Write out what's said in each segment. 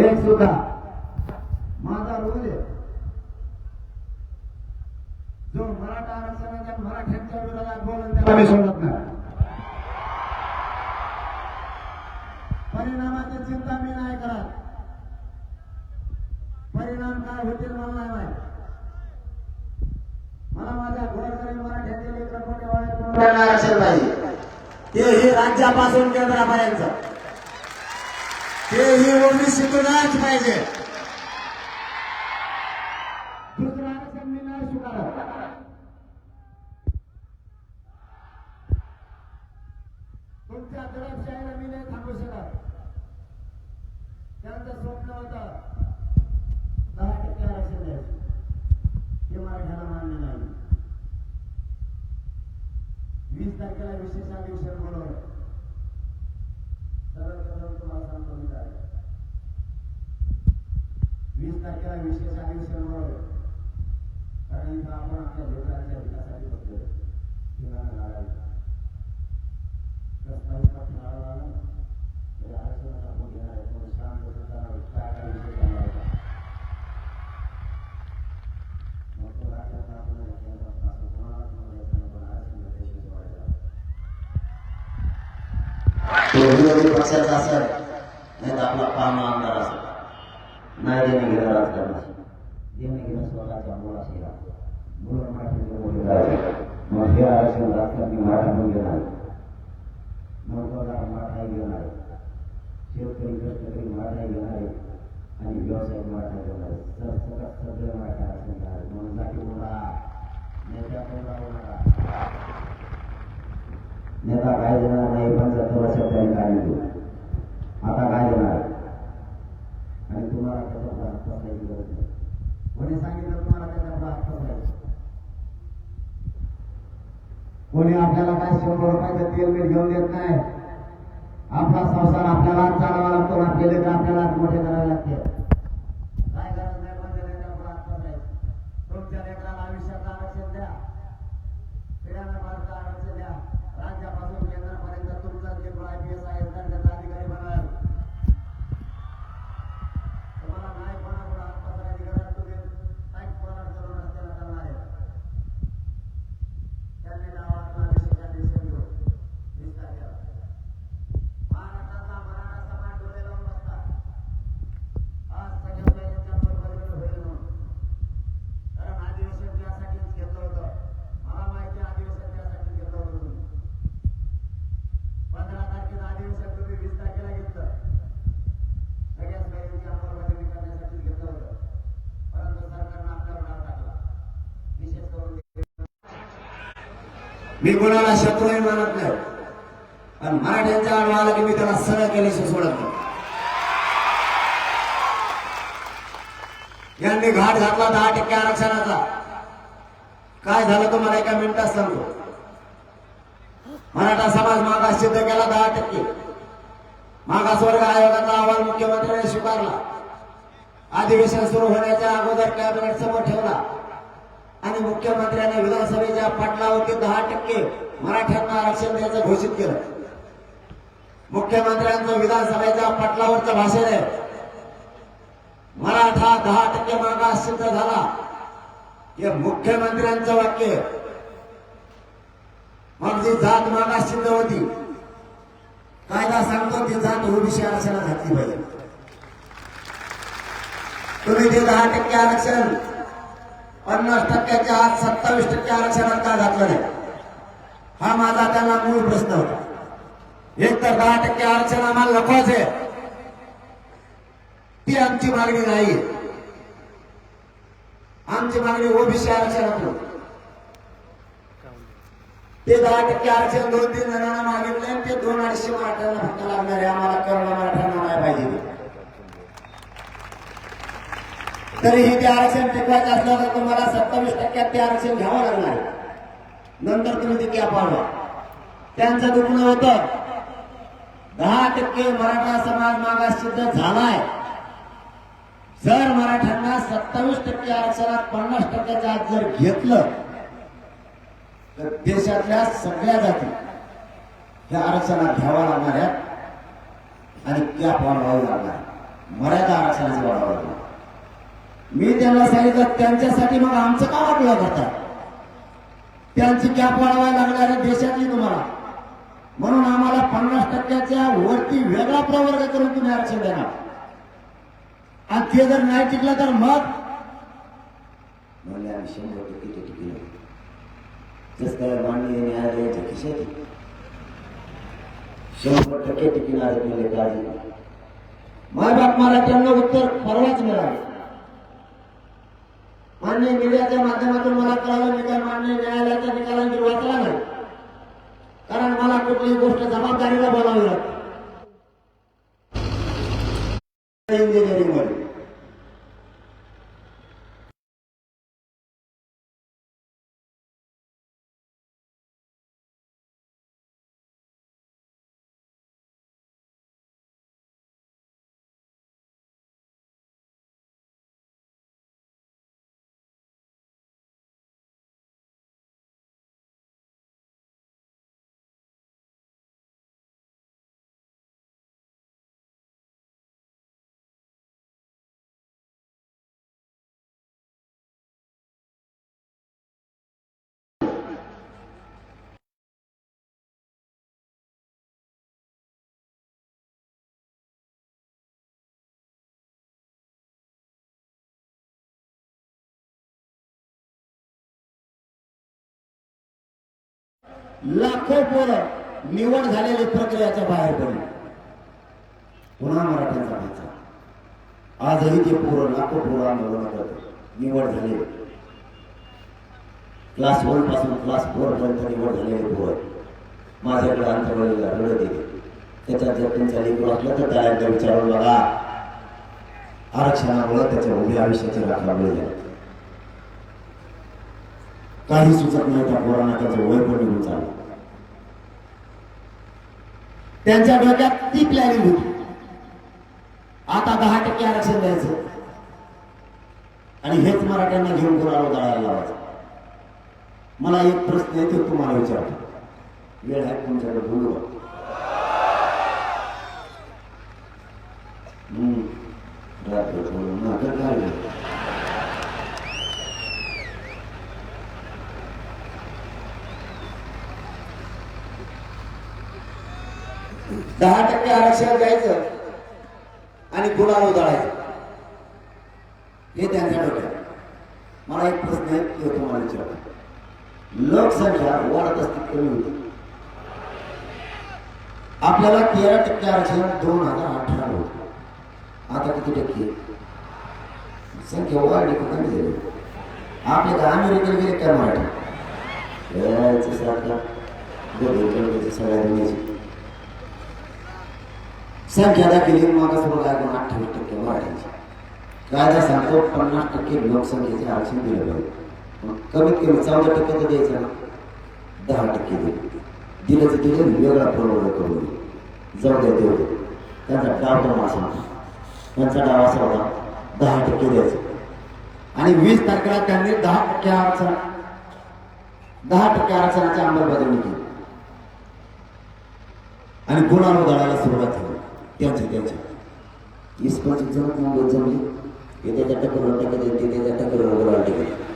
एक सुद्धा. माझा रोल आहे. जो मराठा आरक्षणाच्या मराठ्यांच्या विरोधात बोलून त्याला मी सोडत नाही परिणामाची चिंता मी नाही करत परिणाम काय होतील मला नाही माहीत मला माझ्या गोरगरीब मराठ्यांचे लेकर मोठे वाळे आरक्षण पाहिजे तेही राज्यापासून केंद्रापर्यंत तेही शिकूनच पाहिजे. दुसरं मी नाही तुमच्या दडपशाहीला मी नाही थांबू शकत. त्यांचं स्वप्न होतं. दहा टक्के आरक्षण द्यायचं मराठ्याला मान्य नाही. वीस तारखेला विशेष अधिवेशन बोलवलं. सरळ सरळ तुम्हाला सांगतो मी काय. वीस तारखेला विशेष अधिवेशन बोलवलं कारण इथं आपण आपल्या लेकरांच्या विकासासाठी बसलो ठिकाणं लागायचं प्रस्तावित तरी आरक्षणाचा आपण घेणार आहे. शांत काय काय विषय चालला होता मग तो राज्यात आपण केंद्रात असं कोणालाच म्हणायचं नाही पण आरक्षण घेतल्याशिवाय सोडायचं तो विरोधी पक्षाचा असेल नाही तर आपला आमदार असेल नाही देणे घेणं राजकारण असेल देणे घेणं स्वतःच्या मुलाशी मग हे आरक्षण राजकारणी मराठा घेणार मराठा घेणार शेतकरी कष्टकरी मराठा घेणार. आणि व्यवसाय मराठा घेणार सर सगळे मराठा आरक्षण म्हणून बोला. नेत्या बोला नेता काय देणार नाही पंच्याहत्तर वर्षात त्यांनी काय नाही आता काय देणार? आणि तुम्हाला त्याचा आत्ता पसरायची गरज नाही. कोणी सांगितलं तुम्हाला त्याचा आत्ता पसरायचा कोणी आपल्याला काय शंभर रुपयाचं तेल मीठ घेऊन देत नाही? आपला संसार आपल्याला चालावा लागतो आपले लेकर आपल्याला मोठे करावे लागते. काय गरज नाही म्हणजे त्याचा भाग पसरायचा तुमच्या लेकराला आयुष्याचं आरक्षण द्या पिढ्याला भारत आरक्षण द्या राज्यापासून केंद्रापर्यंत तुमचा जे आय पी एस आहे दर्जाचा अधिकारी बनाल तुम्हाला नाही कोणाकडे हात पसरायची गरज तुम्ही काही पोराड करून रस्त्याला चालणार आहे त्यांनी गावात विशेष अधिवेशन घेऊ वीस तारखेला महाराष्ट्राचा मराठा समाज डोळे लावून बसतात आज सगळ्या यांच्यावर परिणाम होईल म्हणून कारण अधिवेशन त्यासाठीच घेतलं होतं मला माहिती आहे अधिवेशन त्यासाठी घेतलं होतं तुम्ही पंधरा तारखेला अधिवेशन तुम्ही वीस तारखेला घेतलं सगळ्याच बहिणीची अंमलबजावणी करण्यासाठी घेतलं होतं परंतु सरकारनं आपल्यावर डाव टाकला विशेष करून मी कोणाला शत्रूही मानत नाही. पण मराठ्यांच्या आडवा आला की मी त्याला सरळ केल्याशिवाय सोडत नाही. यांनी घाट घातला दहा टक्के आरक्षणाचा. काय झालं तुम्हाला एका मिनिटात सांगतो मराठा समाज मागास सिद्ध केला दहा टक्के. मागासवर्ग आयोगाचा अहवाल मुख्यमंत्र्यांनी स्वीकारला. अधिवेशन सुरू होण्याच्या अगोदर कॅबिनेट समोर ठेवला. आणि मुख्यमंत्र्यांनी विधानसभेच्या पटलावरती दहा टक्के मराठ्यांना आरक्षण द्यायचं घोषित केलं. मुख्यमंत्र्यांचं विधानसभेच्या पटलावरचं भाषण आहे. मराठा दहा टक्के मागास सिद्ध झाला. हे मुख्यमंत्र्यांचं वाक्य मग जी जात मागास सिद्ध होती कायदा सांगतो ती जात हो ओबीसी आरक्षणात घातली पाहिजे. तुम्ही ते दहा टक्के आरक्षण पन्नास टक्क्याच्या आज सत्तावीस टक्के आरक्षणात का घातलं नाही? हा माझा त्यांना मूळ प्रश्न होता. एक तर दहा टक्के आरक्षण आम्हाला नकोच आहे. ती आमची मागणी नाही आमची मागणी ओबीसी आरक्षणात ते दहा टक्के आरक्षण दोन तीन जणांना मागितले ते दोन अडीचशे मराठ्यांना फक्त लागणार आहे. आम्हाला करोडा मराठ्यांना नाही पाहिजे ते. तरीही ते आरक्षण टिकवायचं असलं तर तुम्हाला सत्तावीस टक्क्यात ते आरक्षण घ्यावं लागणार. नंतर तुम्ही ते कॅप वाढवा त्यांचं दुखणं होतं. दहा टक्के मराठा समाज मागास सिद्ध झालाय. जर मराठ्यांना सत्तावीस टक्के आरक्षणात पन्नास टक्क्याच्या आत जर घेतलं तर देशातल्या सगळ्या जाती ह्या आरक्षणात घ्यावा लागणार आहेत आणि कॅप वाढवावी लागणार. मर्यादा आरक्षणाचं वाढवावं लागणार. मी त्यांना सांगितलं त्यांच्यासाठी मग आमचं का वाटलं करतात त्यांची कॅप वाढवायला लागणार आहे देशातली तुम्हाला. म्हणून आम्हाला पन्नास टक्क्याच्या वरती वेगळा प्रवर्ग करून तुम्ही आरक्षण देणार. आणि ते जर नाही टिकलं तर मग? म्हणले आम्ही शंभर टक्के ते टिकलं. जस काय माननीय न्यायालयाच्या खिशात शंभर टक्के टिकणार म्हणजे मायबाप मराठ्यांना उत्तर परवाच मिळालं. आणि मीडियाच्या माध्यमातून मला कळालं मी काय मान्य न्यायालयाच्या निकालांची वाचला नाही. कारण मला कुठलीही गोष्ट जबाबदारीला बोलावी लागते. इंजिनिअरिंग लाखो पोरं निवड झालेली प्रक्रियाच्या बाहेर पडली. पुन्हा मराठ्यांचा भाचा. आजही ते पोरं लाखो पोरं आंदोलन करत निवड झालेले. क्लास वनपासून क्लास फोर पर्यंत निवड झालेले पोरं. माझ्याकडे अंतर्गत रडत येते त्याच्यात जर तुमचा लेकरू असला तर त्याला एकदा विचारून बघा. आरक्षणामुळे त्याच्या उभ्या आयुष्याची राख लागली. आहे काही सुचत नाही त्या पोरांना त्याचं वय पण निघून चाललं. त्यांच्या डोक्यात ती प्लॅनिंग होती. आता दहा टक्के आरक्षण द्यायचं. आणि हेच मराठ्यांना घेऊन गुरावर दळायला लावायचं? मला एक प्रश्न आहे तुम्हाला विचारतो. वेळ आहे तुमच्याकडे? बोलू का? काय नाही. दहा टक्के आरक्षण द्यायचं? आणि गुलाल उधळायचं? हे त्यांच्या डोक्यात मला एक प्रश्न आहे तो तुम्हाला विचारतो. लोकसंख्या वाढत असते कमी होती. आपल्याला तेरा टक्के आरक्षण दोन हजार अठरा होत. आता किती टक्के? संख्या वाढली का कमी झाली. आपले का अमेरिकेला गेले काय मराठी? यायचं सगळ्या दुनियेची. संख्या दाखिली मागासवर्ग आहे अठ्ठावीस टक्के वाढायची कायदा सांगतो पन्नास टक्के लोकसंख्येचे आरक्षण दिलं पाहिजे मग कमीत कमी चौदा टक्के तर द्यायचं ना. दहा टक्के दिले. दिलं तर दिलं वेगळा प्रवर्ग करून जाऊ द्या देऊ दे त्यांचा डाव तर असा होता. त्यांचा डाव असा होता दहा टक्के द्यायचं. आणि वीस तारखेला त्यांनी दहा टक्के आरक्षण दहा टक्के आरक्षणाची अंमलबजावणी केली. आणि गुन्हा उधळायला सुरुवात झाली. त्यांच्या त्यांच्या वीस पंचवीस जण मुंबईत जमली येत्या त्या टक्करवर टाकत येते त्या टक्करवर उघडायला टिकत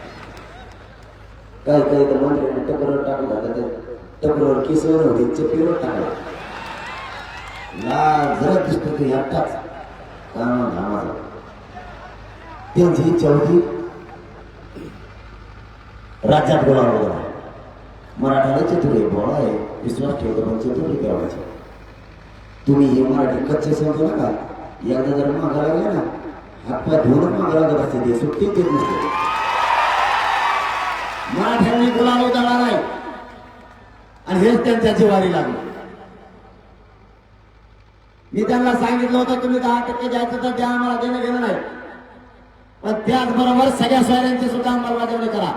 काय काय तर मंत्र्यांनी टक्करवर टाकून त्या टक्करवर केसवर होते चप्पीवर टाकला. ला जरा दिसतो की एकटाच. कामा धामाचा त्यांची इच्छा होती राज्यात गोळा वगैरे मराठाला चतुर्य बोळा आहे. विश्वास ठेवतो पण चतुर्य करायचं तुम्ही हे मराठी कच्चे समजू नका. एकदा जर मागा लागले ना हातपाय धुवून मागा जर असते ते सुट्टी देत नसते. मराठ्यांनी गुलाल उधळला नाही. आणि हेच त्यांच्या जिवारी लागलं. मी त्यांना सांगितलं होतं तुम्ही दहा टक्के द्यायचं तर द्या आम्हाला देणं घेणं नाही. पण त्याचबरोबर सगळ्या सोयऱ्यांची सुद्धा अंमलबजावणी करा.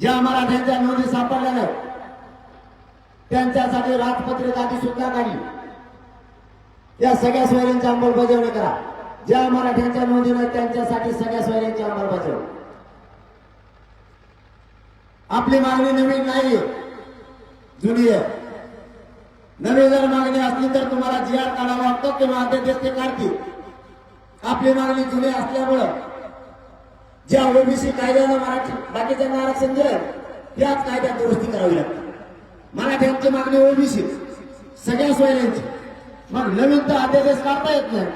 ज्या मराठ्यांच्या नोंदी सापडल्या नाहीत त्यांच्यासाठी राजपत्रित आधी सुद्धा काढली या सगळ्या सोयऱ्यांची अंमलबजावणी करा. ज्या मराठ्यांच्या नोंदीनं त्यांच्यासाठी सगळ्या सोयऱ्यांची अंमलबजावणी. आपली मागणी नवीन नाहीये. जुनी आहे. नवी जर मागणी असली तर तुम्हाला जी आर काढावा लागतो किंवा अध्यादेश ते काढतील. आपली मागणी जुनी असल्यामुळं ज्या ओबीसी कायद्यानं मराठी बाकीच्या आरक्षण दिलं त्याच कायद्यात दुरुस्ती करावी लागते. मराठ्यांची मागणी ओबीसी. सगळ्या सोयऱ्यांची. मग नवीन तर अध्यादेश काढता येत नाही.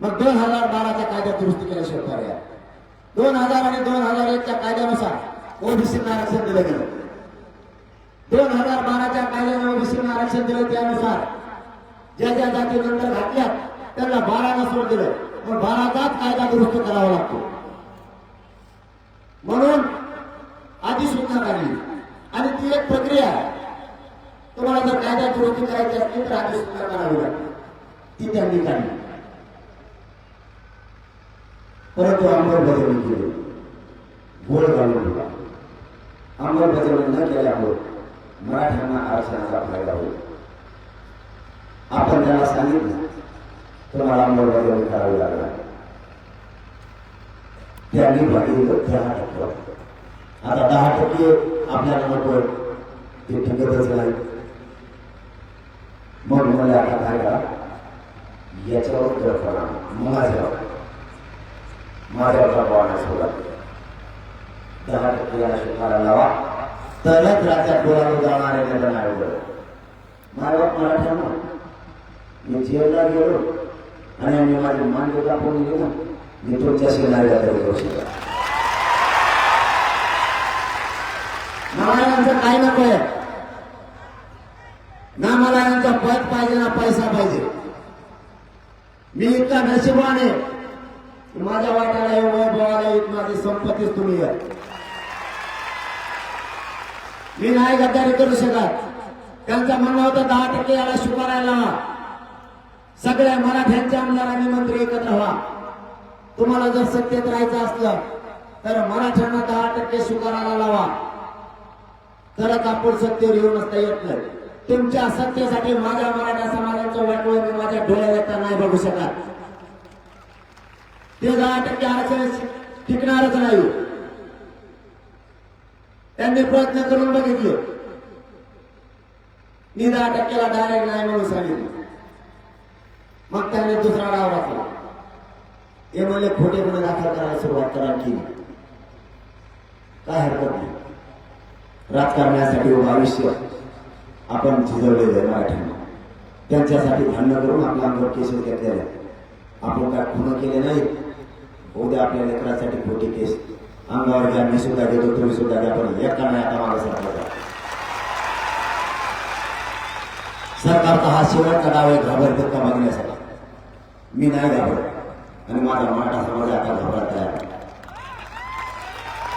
मग दोन हजार बाराच्या कायद्यात दुरुस्ती केला पर्याय दोन हजार आणि दोन हजार एकच्या कायद्यानुसार ओबीसींना आरक्षण दिलं गेलं. दोन हजार बाराच्या कायद्याने ओबीसींना आरक्षण दिलं त्यानुसार ज्या ज्या जाती नंतर घातल्यात त्यांना बारानं सोड दिलं. मग बाराचाच कायदा दुरुस्त करावा लागतो. म्हणून आधी सुद्धा काढली. आणि ती एक प्रक्रिया आहे. तुम्हाला जर कायदा विरोधी करायची असली तर आधी सुद्धा करावी लागते ती त्यांनी काढली. परंतु अंमलबजावणी केली गोळ घालून दिला अंमलबजावणी न केल्यामुळे मराठ्यांना आरक्षणाचा फायदा होईल. आपण त्यांना सांगितलं तुम्हाला अंमलबजावणी करावी लागणार. त्यांनी भागीदार दहा टक्के. आता दहा टक्के आपल्याला नको ते टिकतच नाही. मग मला आता काय करा याच्यावर तर करा. माझ्यावर. माझ्यावर पाहण्यास होता दहा टक्के याला शिकायला लावा. तरच राज्यात डोळ्यावर जाणार आहे जाणारे निर्णय आयोग माझ्या मराठ्यांना मी जेलला गेलो. आणि आम्ही माझी मांडी कापून गेलो मी तुमच्याशी नाही जाता येऊ यांचं काय नको आहे. ना मला यांचं पद पाहिजे ना पैसा पाहिजे. मी इतका नशिबान आहे. माझ्या वाट्याला हे वैभवाला येत माझी संपत्तीच तुम्ही या मी नाही गद्दारी करू शकत. त्यांचं म्हणणं होतं दहा टक्के याला शुभारायला लावा. सगळ्या मराठ्यांच्या आमदारांनी मंत्री एकत्र व्हा. तुम्हाला जर सत्तेत राहायचं असलं तर मराठ्यांना दहा टक्के स्वीकारायला लावा. तरच आपण सत्तेवर येऊन असता येत नाही. तुमच्या सत्तेसाठी माझ्या मराठा समाजाचं वाटवं मी माझ्या डोळ्यात नाही बघू शकत. ते दहा टक्के आरक्षण टिकणारच नाही. त्यांनी प्रयत्न करून बघितले. मी दहा टक्क्याला डायरेक्ट नाही म्हणून सांगितलं. मग त्यांनी दुसरा डाव वाचला हे म्हणले खोटे गुन्हे दाखल करायला सुरुवात करा की. काय हरकत नाही. राजकारणासाठी व आयुष्य आपण झिजवलेलं आहे मराठ्यांना त्यांच्यासाठी भांडणं करून आपल्या अंगावर केस घेतलेला आहेत. आपण काय खुणं केले नाही? उद्या आपल्या लेकरासाठी खोटी केस. अंगावर घ्या मी सुद्धा घेतो तुम्ही सुद्धा घ्या पण एका नाही आता मागे सरकारचा सरकारचा हा शेवटचा डाव आहे घाबरत का मागण्यासाठी. मी नाही घाबरत. आणि माझा मराठा समाज आता घाबरत आहे.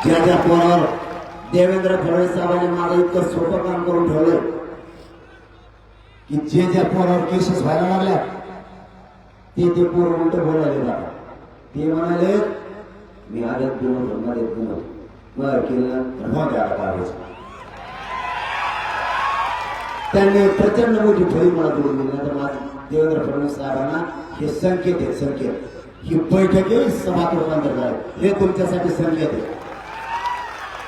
ज्या ज्या पोरावर देवेंद्र फडणवीस साहेबांनी माझं इतकं सोपं काम करून ठेवलं की जे ज्या पोरावर केसेस व्हायला लागल्या ते ते पोर उलट बोलायला जातात ते म्हणाले मी आदत गुण धर्मादेत गुण बर केलं. तर द्या त्यांनी प्रचंड मोठी फळी मला दिली. तर माझं देवेंद्र फडणवीस साहेबांना हे संकेत आहेत संकेत. ही बैठकी सभात रूपांतर झाले हे तुमच्यासाठी संकेत आहे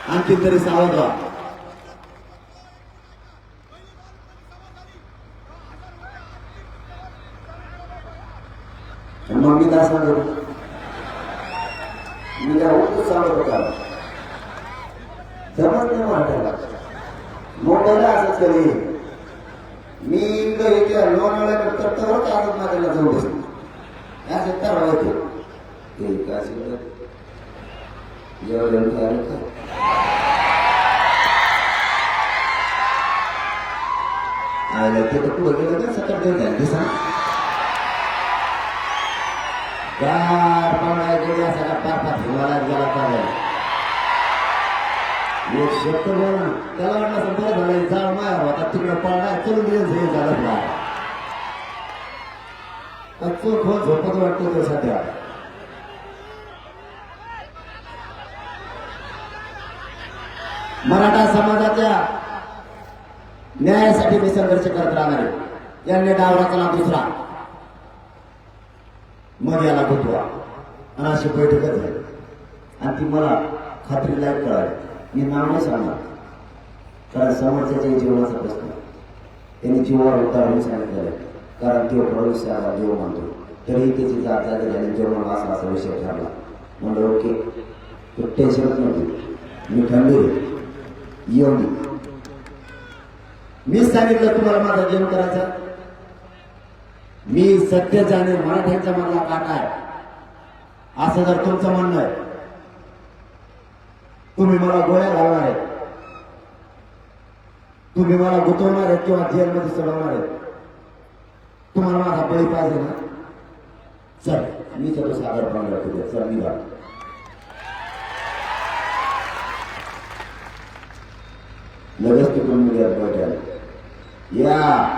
आणखी तरी सावध व्हा मग मी काय सांगतो मी काय होतो सांगत होता जमत नाही वाटायला मोबाईलला असंच कधी मी इकडे इकडे लोणावळ्या तर तरच आजच माझ्याला जाऊ बसलो असं तर होते ते काय सांगत एवढं काय ते तर पुढे गेलं का देऊन द्या दिसा गार पावडा गेला सगळा पार पार गेला पाहिजे एक शब्द बोला त्याला वाटलं असं बरं जाळ माया होता तिकडे पळला चलून दिवस हे झालं ना कच्चो खोल झोपत वाटतो तो सध्या मराठा समाजाच्या न्यायासाठी मी संघर्ष करत राहणार आहे. यांनी डाव रचला दुसरा. मग याला गुतवा आणि अशी बैठकच झाली आणि ती मला खात्रीलायक कळाली मी नाव नाही सांगणार कारण समोरच्याच्या जीवनाचा प्रश्न त्यांनी जीवावर उतारून सांगितलेलं कारण तो भविष्याला देव म्हणतो तरीही त्याची जात झाली आणि जेवण असा असा विषय ठरला. म्हणलं ओके. तू टेन्शनच नव्हती मी खंबीर आहे. येऊन मी सांगितलं तुम्हाला माझा गेम करायचा. मी सत्य आणि मराठ्यांचा मधला काटा आहे. असं जर तुमचं म्हणणं आहे तुम्ही मला गोळ्या घालणार आहे. तुम्ही मला गुंतवणार आहेत किंवा जेलमध्ये सोडवणार आहेत. तुम्हाला माझा बळी पाहिजे ना? चल मी चलो सागर पांढरा तुझ्या. चल निघा लगेच तिकडून मीडियात बैठक या.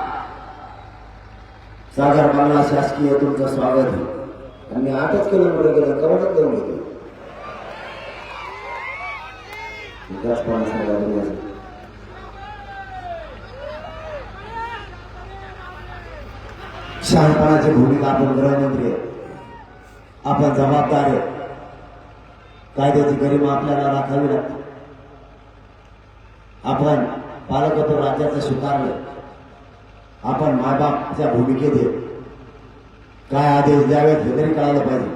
सागर पांढरा शासकीय तुमचं स्वागत. आहे आणि आठच किलोमीटर गेलं कवडच करून येतो विकास सांगा शहाणपणाची भूमिका आपण गृहमंत्री आहे. आपण जबाबदार आहे. कायद्याची गरिमा आपल्याला राखावी लागते. आपण पालकत्व राज्याचं स्वीकारलं आपण मायबापच्या भूमिकेत आहे. काय आदेश द्यावेत हे तरी कळायला पाहिजे.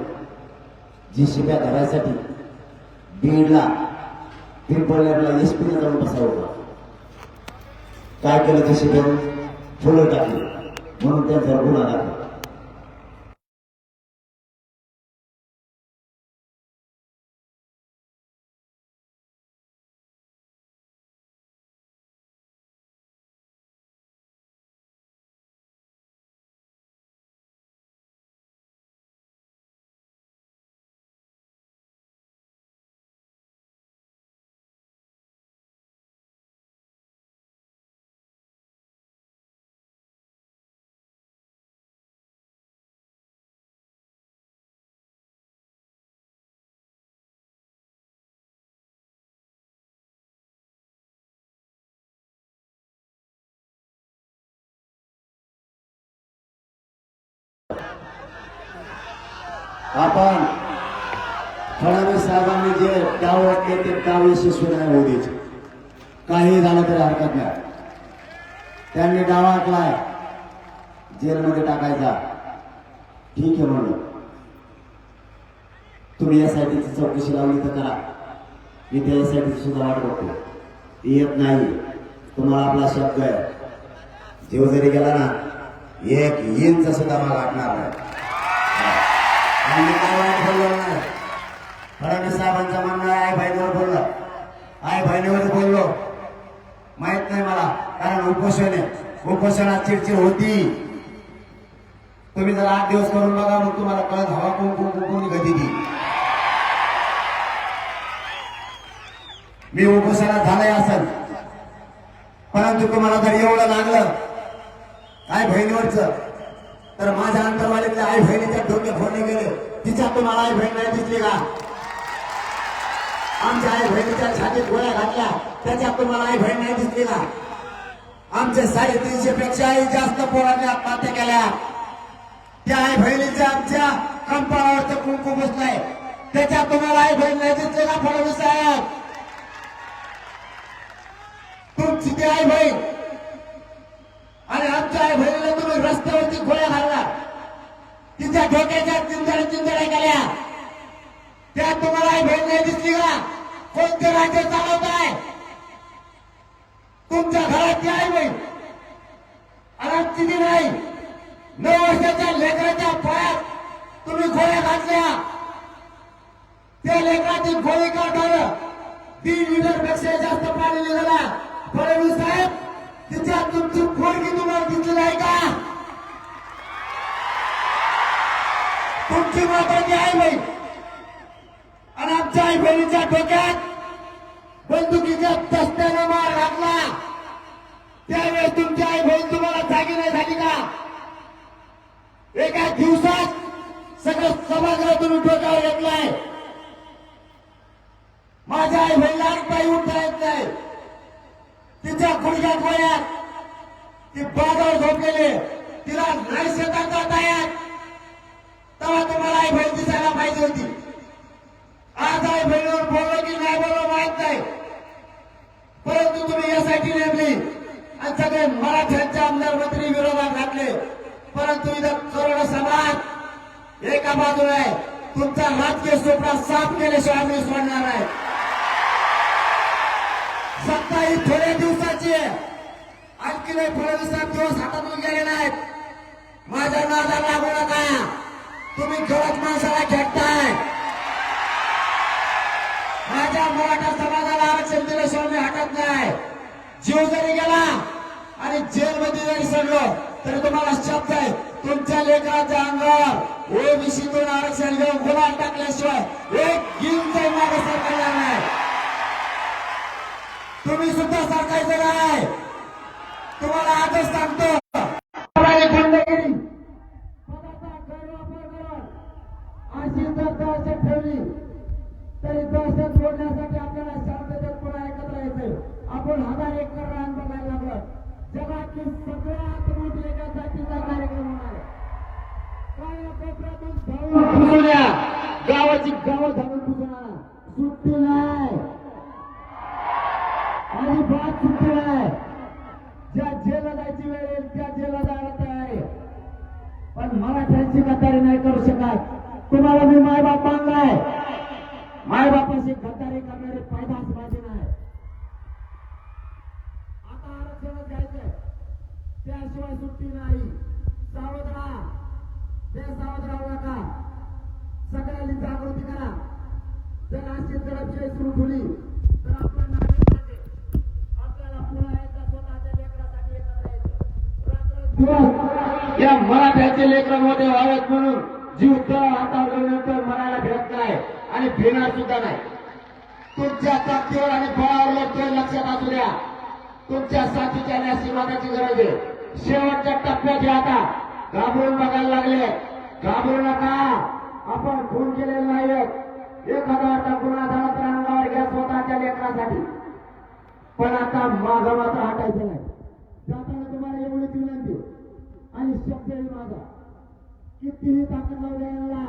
जी शिप्या करायसाठी बीडला पिंपळनेरला एस पीने जाऊन बसावं होता काय केलं ते शिकवून फुलं टाकली. म्हणून त्यांचा गुन्हा दाखल. आपण फडणवीस साहेबांनी जे डाव वाटले ते डाव यशस्वी नाही होऊ द्यायचे. काही झालं तरी हरकत नाही. त्यांनी डाव आखलाय जेलमध्ये टाकायचा. ठीक आहे म्हणलं तुम्ही यासाठीची चौकशी लावली तर करा. मी त्या यासाठी सुद्धा वाट बघतो. येत नाही. तुम्हाला आपला शब्द आहे. जीव जरी गेला ना एक इंच सुद्धा मला वाटणार नाही. आणि मी काय वाईट बोललो नाही फडणवीस साहेबांचं म्हणणं आहे आई बहिणीवर बोललो आई बहिणीवर बोललो माहीत नाही मला कारण उपोषण आहे उपोषणात चिडचिड होती तुम्ही जर आठ दिवस करून बघा मग तुम्हाला कळत हवा कोण कोण कोण गती मी उपोषणात झालंय असेल परंतु तुम्हाला जर एवढं लागलं काय बहिणीवरच? तर माझ्या अंतरवालीतल्या आई बहिणीच्या डोके फोडले गेले. तिच्या तुम्हाला आई बहीण नाही दिसली का? आमच्या आई बहिणीच्या छातीत गोळ्या घातल्या. त्याच्यात तुम्हाला आई बहीण नाही दिसली का? आमचे साडेतीनशे पेक्षाही जास्त पोरांनी आत्महत्या केल्या. त्या आई बहिणीच्या आमच्या कंपाळावरचं कुंकू बसलाय. त्याच्यात तुम्हाला आई बहीण नाही दिसली का फडणवीस साहेब? तुमची ती आई बहीण आमच्या आई बहिणीला तुम्ही रस्त्यावरती गोळ्या घालला. तिच्या डोक्याच्या चिंतड्या चिंतड्या केल्या. त्या तुम्हाला आई बहीण दिसली का? कोणते राज्य चालवत आहे? तुमच्या घरात ती आई बहीण आणि नाही. नऊ वर्षाच्या लेकराच्या पायात तुम्ही गोळ्या घातल्या. त्या लेकराची गोळी काढणार दीड लिटरपेक्षा जास्त पाणी निघाला. फडणवीस साहेब तिच्यात तुमची पोरगी तुम्हाला दिसली नाही का? तुमची महत्वाची आई बाई आणि आमच्या आई बहिणीच्या डोक्यात बंदुकीच्या तस्त्याने मार घातला. त्यावेळेस तुमची आई बहीण तुम्हाला जागी नाही झाली का? एका दिवसात सगळं सभागृह तुम्ही डोक्यावर घेतलाय. माझ्या आई बहिणीला काही उठता येत नाही. तिच्या गुडघ्यात गोळ्यात ती बाजार झोपलेले तिला नाही शेतात जाता येत तेव्हा तुम्हाला आई बहीण दिसायला पाहिजे होती. आज आई बहिणीवर बोललो की नाही बोललो माहीत नाही. परंतु तुम्ही यासाठी नेमली आणि सगळे मराठ्यांच्या आमदार मंत्री विरोधात घातले. परंतु इथं करोड समाज एका बाजूला आहे. तुमचा राजकीय स्वप्न साफ केल्याशिवाय आम्ही सोडणार आहे सत्ता ही थोड्या दिवसाची आहे. आणखी नाही फडणवीसात दिवस हातातून गेले नाहीत. माझ्या नादा लागू नका. तुम्ही गरज माणसाला खेळताय. माझ्या मराठा समाजाला आरक्षण दिल्याशिवाय मी हटत नाही. जीव जरी गेला आणि जेलमध्ये जरी सडलो तरी तुम्हाला शब्द आहे तुमच्या लेकराच्या अंगावर ओबीसीतून आरक्षण घेऊन गुलाम टाकल्याशिवाय एक गिल मागे सरकारला तुम्ही सुद्धा सरकायचं नाही. तुम्हाला आजच सांगतो. अशी जर दहशत ठेवली तरी दहशत फोडण्यासाठी आपल्याला शांततेत पुन्हा एकत्र यायचंय. आपण हजार एकर रान बघायला लागलो. जगातली सगळ्यात मोठी एका जातीचा कार्यक्रम होणार आहे. काय कोपऱ्यातून. गावाची गावं धावून घुसून आणा. सुट्टी नाही आणि बात सुट्टी नाही ज्या जेला जायची वेळ येईल त्या जेला जायला तयार आहे पण मराठ्यांची आवश्यक आहे. तुम्हाला मी मायबाप मानलाय. मायबापाशी गद्दारी करणारे पैदास माझे नाही. आता आरक्षणच घ्यायचंय. त्याशिवाय सुट्टी नाही. सावध राहा बेसावध राहू नका सगळ्यांनी जागृती करा. जर अशी दडपशाही सुरू ठेवली तर आपल्या नागरिकांचे आपल्याला पुन्हा एकदा स्वतःच्या लेकरासाठी एकत्र यायचं. या मराठ्याचे लेकर मोठे व्हावेत म्हणून जीव तळ हातावर मनाला मरायला भेटत नाही आणि फिरणार सुद्धा नाही. तुमच्या ताकदीवर आणि बळावर लढतोय लक्षात असू द्या. तुमच्या साथीच्या आणि आशीर्वादाची गरज आहे. शेवटच्या टप्प्यात हे आता. घाबरून बघायला लागले. घाबरू नका. आपण खून केलेले नाही एखादा आता गुन्हा झाला तर अंगावर घ्या स्वतःच्या लेकरासाठी. पण आता माझा मात्र हटायचं नाही. जाताना तुम्हाला एवढीच विनंती. आणि शब्द माझा. कितीही ताकद लावू द्यायला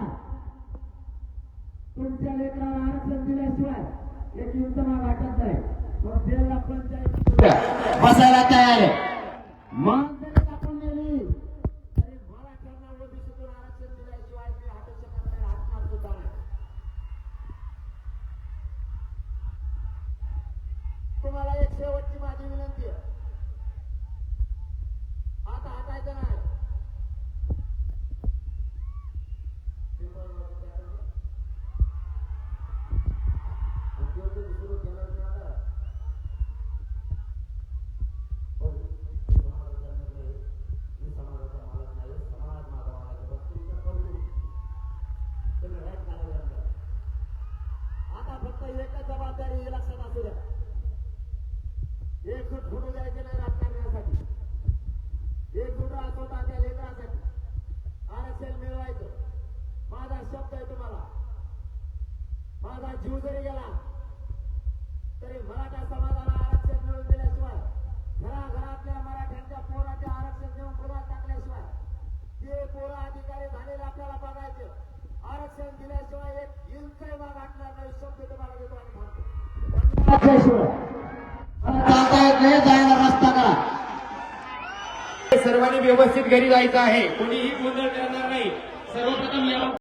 तुमच्या लेकराला आरक्षण दिल्याशिवाय एक युद्ध वाटत नाही. मग जेलला पंचायत बसायला तयार आहे. मग फक्त एकच जबाबदारी हे लक्षात असू द्या. एक फुटू द्यायचे नाही राजकारण्यासाठी एक फूट त्या लेकरासाठी. आरक्षण मिळवायचं. माझा शब्द आहे तुम्हाला. माझा जीव जरी गेला तरी मराठा समाजाला आरक्षण मिळवून दिल्याशिवाय घराघरातल्या मराठ्यांच्या पोराचे आरक्षण देऊन पुरात टाकल्याशिवाय ते पोरा अधिकारी झालेले आपल्याला बघायचे आरक्षण दिल्याशिवाय एक इंचही हटणार नाही. शब्द तुम्हाला देतो आणि सर्वांनी व्यवस्थित घरी जायचं आहे. कोणीही गोंधळ करणार नाही. सर्वप्रथम या